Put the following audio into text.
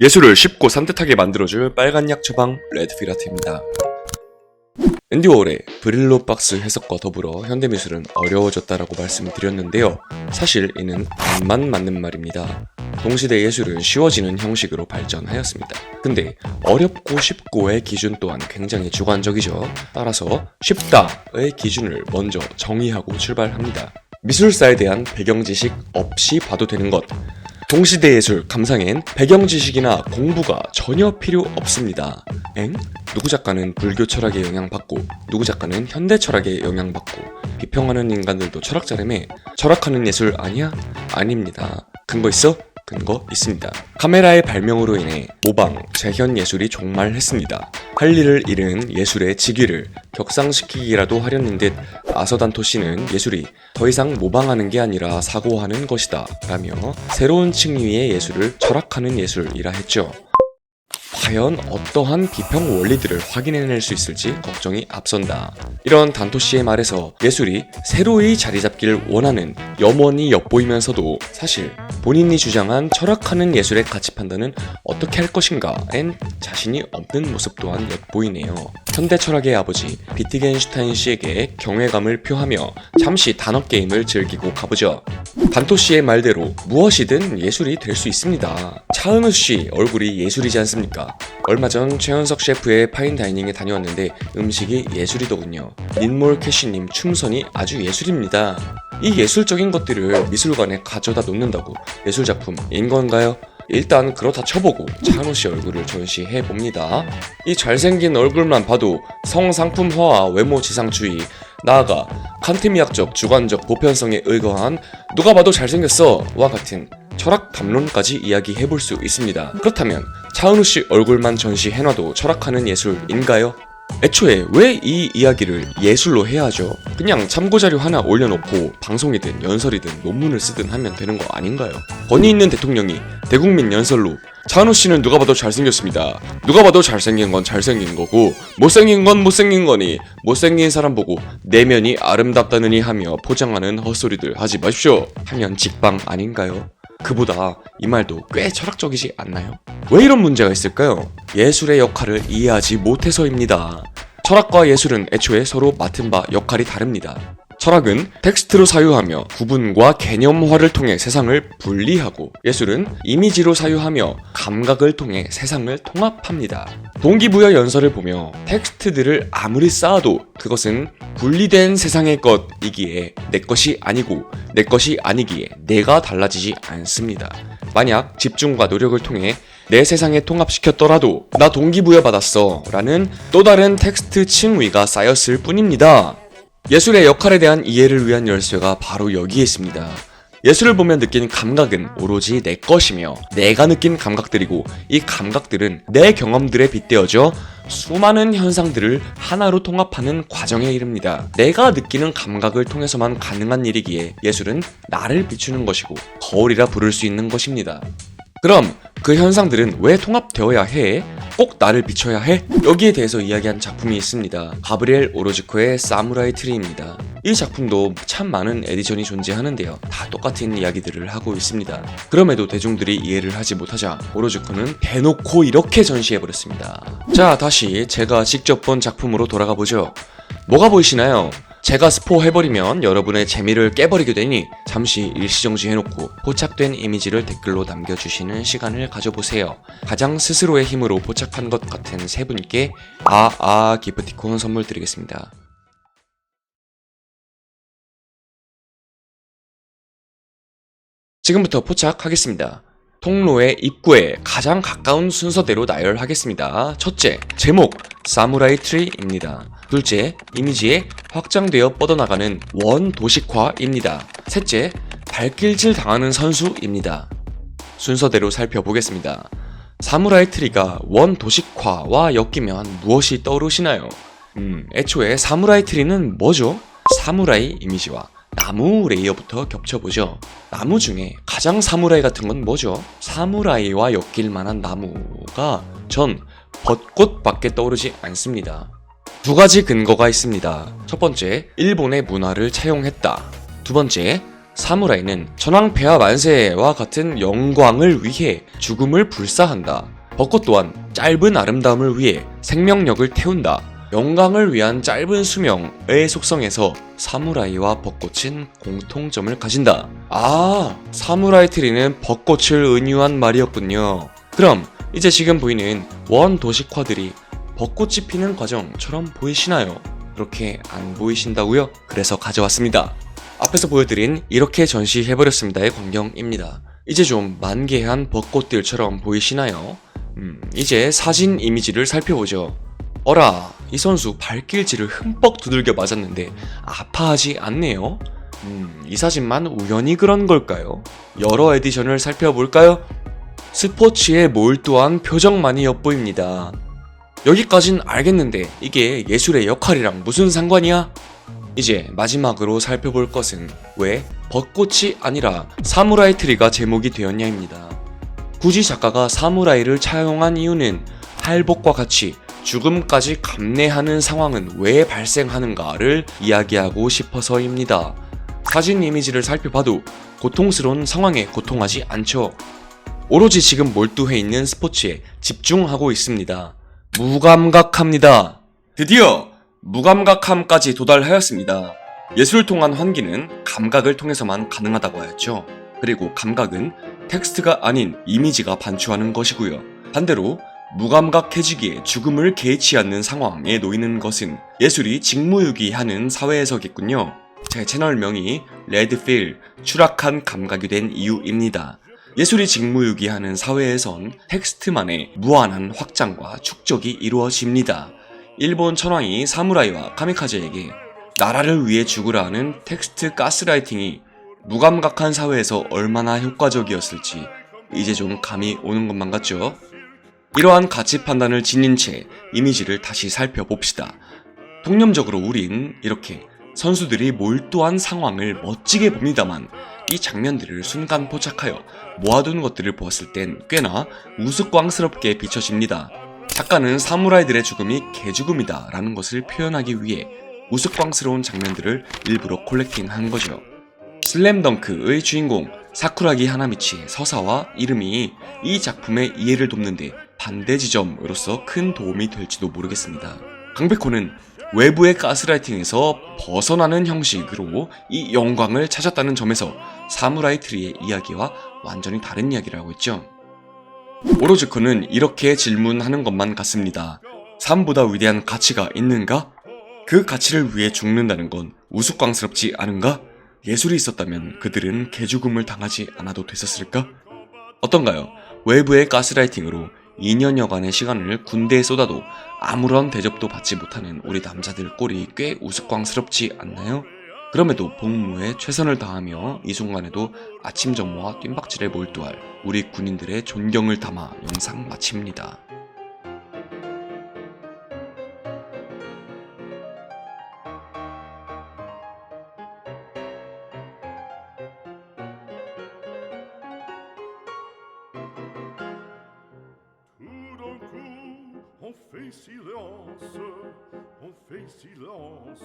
예술을 쉽고 산뜻하게 만들어줄 빨간 약 처방 레드피라트입니다. 앤디 워홀의 브릴로 박스 해석과 더불어 현대미술은 어려워졌다라고 말씀드렸는데요. 사실 이는 안만 맞는 말입니다. 동시대 예술은 쉬워지는 형식으로 발전하였습니다. 근데 어렵고 쉽고의 기준 또한 굉장히 주관적이죠. 따라서 쉽다의 기준을 먼저 정의하고 출발합니다. 미술사에 대한 배경 지식 없이 봐도 되는 것. 동시대 예술 감상엔 배경 지식이나 공부가 전혀 필요 없습니다. 엥? 누구 작가는 불교 철학에 영향받고 누구 작가는 현대 철학에 영향받고 비평하는 인간들도 철학자라며 철학하는 예술 아니야? 아닙니다. 근거 있어? 근거 있습니다. 카메라의 발명으로 인해 모방, 재현 예술이 종말했습니다. 할 일을 잃은 예술의 직위를 격상시키기라도 하려는 듯 아서단토 씨는 예술이 더 이상 모방하는 게 아니라 사고하는 것이다 라며 새로운 층위의 예술을 철학하는 예술이라 했죠. 과연 어떠한 비평 원리들을 확인해낼 수 있을지 걱정이 앞선다. 이런 단토 씨의 말에서 예술이 새로이 자리 잡기를 원하는 염원이 엿보이면서도 사실 본인이 주장한 철학하는 예술의 가치 판단은 어떻게 할 것인가엔 자신이 없는 모습 또한 엿보이네요. 현대 철학의 아버지 비트겐슈타인 씨에게 경외감을 표하며 잠시 단어 게임을 즐기고 가보죠. 단토 씨의 말대로 무엇이든 예술이 될 수 있습니다. 차은우 씨 얼굴이 예술이지 않습니까? 얼마 전 최현석 셰프의 파인다이닝에 다녀왔는데 음식이 예술이더군요. 닌몰 캐시님 춤선이 아주 예술입니다. 이 예술적인 것들을 미술관에 가져다 놓는다고 예술작품인 건가요? 일단 그렇다 쳐보고 찬호 씨 얼굴을 전시해 봅니다. 이 잘생긴 얼굴만 봐도 성상품화와 외모 지상주의, 나아가 칸트미학적 주관적 보편성에 의거한 누가 봐도 잘생겼어와 같은 철학 담론까지 이야기해 볼 수 있습니다. 그렇다면 차은우 씨 얼굴만 전시해놔도 철학하는 예술인가요? 애초에 왜 이 이야기를 예술로 해야 하죠? 그냥 참고자료 하나 올려놓고 방송이든 연설이든 논문을 쓰든 하면 되는 거 아닌가요? 권위 있는 대통령이 대국민 연설로 차은우 씨는 누가 봐도 잘생겼습니다. 누가 봐도 잘생긴 건 잘생긴 거고 못생긴 건 못생긴 거니 못생긴 사람 보고 내면이 아름답다느니 하며 포장하는 헛소리들 하지 마십시오. 하면 직방 아닌가요? 그보다 이 말도 꽤 철학적이지 않나요? 왜 이런 문제가 있을까요? 예술의 역할을 이해하지 못해서입니다. 철학과 예술은 애초에 서로 맡은 바 역할이 다릅니다. 철학은 텍스트로 사유하며 구분과 개념화를 통해 세상을 분리하고 예술은 이미지로 사유하며 감각을 통해 세상을 통합합니다. 동기부여 연설을 보며 텍스트들을 아무리 쌓아도 그것은 분리된 세상의 것이기에 내 것이 아니고 내 것이 아니기에 내가 달라지지 않습니다. 만약 집중과 노력을 통해 내 세상에 통합시켰더라도 나 동기부여 받았어 라는 또 다른 텍스트 칭위가 쌓였을 뿐입니다. 예술의 역할에 대한 이해를 위한 열쇠가 바로 여기에 있습니다. 예술을 보면 느낀 감각은 오로지 내 것이며 내가 느낀 감각들이고 이 감각들은 내 경험들에 빗대어져 수많은 현상들을 하나로 통합하는 과정에 이릅니다. 내가 느끼는 감각을 통해서만 가능한 일이기에 예술은 나를 비추는 것이고 거울이라 부를 수 있는 것입니다. 그럼 그 현상들은 왜 통합되어야 해? 꼭 나를 비춰야 해? 여기에 대해서 이야기한 작품이 있습니다. 가브리엘 오로지코의 사무라이 트리입니다. 이 작품도 참 많은 에디션이 존재하는데요. 다 똑같은 이야기들을 하고 있습니다. 그럼에도 대중들이 이해를 하지 못하자 오로지코는 대놓고 이렇게 전시해버렸습니다. 자, 다시 제가 직접 본 작품으로 돌아가 보죠. 뭐가 보이시나요? 제가 스포 해버리면 여러분의 재미를 깨버리게 되니 잠시 일시정지 해놓고 포착된 이미지를 댓글로 남겨주시는 시간을 가져보세요. 가장 스스로의 힘으로 포착한 것 같은 세 분께 아아 기프티콘 선물 드리겠습니다. 지금부터 포착하겠습니다. 통로의 입구에 가장 가까운 순서대로 나열하겠습니다. 첫째, 제목, 사무라이 트리입니다. 둘째, 이미지에 확장되어 뻗어나가는 원 도식화입니다. 셋째, 발길질 당하는 선수입니다. 순서대로 살펴보겠습니다. 사무라이 트리가 원 도식화와 엮이면 무엇이 떠오르시나요? 음, 애초에 사무라이 트리는 뭐죠? 사무라이 이미지와 나무 레이어부터 겹쳐보죠. 나무 중에 가장 사무라이 같은 건 뭐죠? 사무라이와 엮일 만한 나무가 전 벚꽃밖에 떠오르지 않습니다. 두 가지 근거가 있습니다. 첫 번째, 일본의 문화를 차용했다. 두 번째, 사무라이는 천황폐하 만세와 같은 영광을 위해 죽음을 불사한다. 벚꽃 또한 짧은 아름다움을 위해 생명력을 태운다. 영광을 위한 짧은 수명의 속성에서 사무라이와 벚꽃은 공통점을 가진다. 아, 사무라이 트리는 벚꽃을 은유한 말이었군요. 그럼 이제 지금 보이는 원 도식화들이 벚꽃이 피는 과정처럼 보이시나요? 그렇게 안 보이신다고요? 그래서 가져왔습니다. 앞에서 보여드린 이렇게 전시해버렸습니다의 광경입니다. 이제 좀 만개한 벚꽃들처럼 보이시나요? 음, 이제 사진 이미지를 살펴보죠. 어라, 이 선수 발길질을 흠뻑 두들겨 맞았는데 아파하지 않네요? 음, 이 사진만 우연히 그런 걸까요? 여러 에디션을 살펴볼까요? 스포츠에 몰두한 표정만이 엿보입니다. 여기까진 알겠는데 이게 예술의 역할이랑 무슨 상관이야? 이제 마지막으로 살펴볼 것은 왜 벚꽃이 아니라 사무라이 트리가 제목이 되었냐입니다. 굳이 작가가 사무라이를 차용한 이유는 할복과 같이 죽음까지 감내하는 상황은 왜 발생하는가를 이야기하고 싶어서입니다. 사진 이미지를 살펴봐도 고통스러운 상황에 고통하지 않죠. 오로지 지금 몰두해 있는 스포츠에 집중하고 있습니다. 무감각합니다. 드디어 무감각함까지 도달하였습니다. 예술을 통한 환기는 감각을 통해서만 가능하다고 하였죠. 그리고 감각은 텍스트가 아닌 이미지가 반추하는 것이고요. 반대로 무감각해지기에 죽음을 개의치 않는 상황에 놓이는 것은 예술이 직무유기하는 사회에서겠군요. 제 채널명이 레드필 추락한 감각이 된 이유입니다. 예술이 직무유기하는 사회에선 텍스트만의 무한한 확장과 축적이 이루어집니다. 일본 천황이 사무라이와 카미카제에게 나라를 위해 죽으라 하는 텍스트 가스라이팅이 무감각한 사회에서 얼마나 효과적이었을지 이제 좀 감이 오는 것만 같죠? 이러한 가치 판단을 지닌 채 이미지를 다시 살펴봅시다. 통념적으로 우린 이렇게 선수들이 몰두한 상황을 멋지게 봅니다만 이 장면들을 순간 포착하여 모아둔 것들을 보았을 땐 꽤나 우스꽝스럽게 비춰집니다. 작가는 사무라이들의 죽음이 개죽음이다 라는 것을 표현하기 위해 우스꽝스러운 장면들을 일부러 콜렉팅한 거죠. 슬램덩크의 주인공 사쿠라기 하나미치의 서사와 이름이 이 작품의 이해를 돕는데 반대 지점으로서 큰 도움이 될지도 모르겠습니다. 강백호는 외부의 가스라이팅에서 벗어나는 형식으로 이 영광을 찾았다는 점에서 사무라이 트리의 이야기와 완전히 다른 이야기를 하고 있죠. 오로즈코는 이렇게 질문하는 것만 같습니다. 삶보다 위대한 가치가 있는가? 그 가치를 위해 죽는다는 건 우스꽝스럽지 않은가? 예술이 있었다면 그들은 개죽음을 당하지 않아도 됐었을까? 어떤가요? 외부의 가스라이팅으로 2년여간의 시간을 군대에 쏟아도 아무런 대접도 받지 못하는 우리 남자들 꼴이 꽤 우스꽝스럽지 않나요? 그럼에도 복무에 최선을 다하며 이 순간에도 아침 정모와 뜀박질에 몰두할 우리 군인들의 존경을 담아 영상 마칩니다. On fait silence, on fait silence.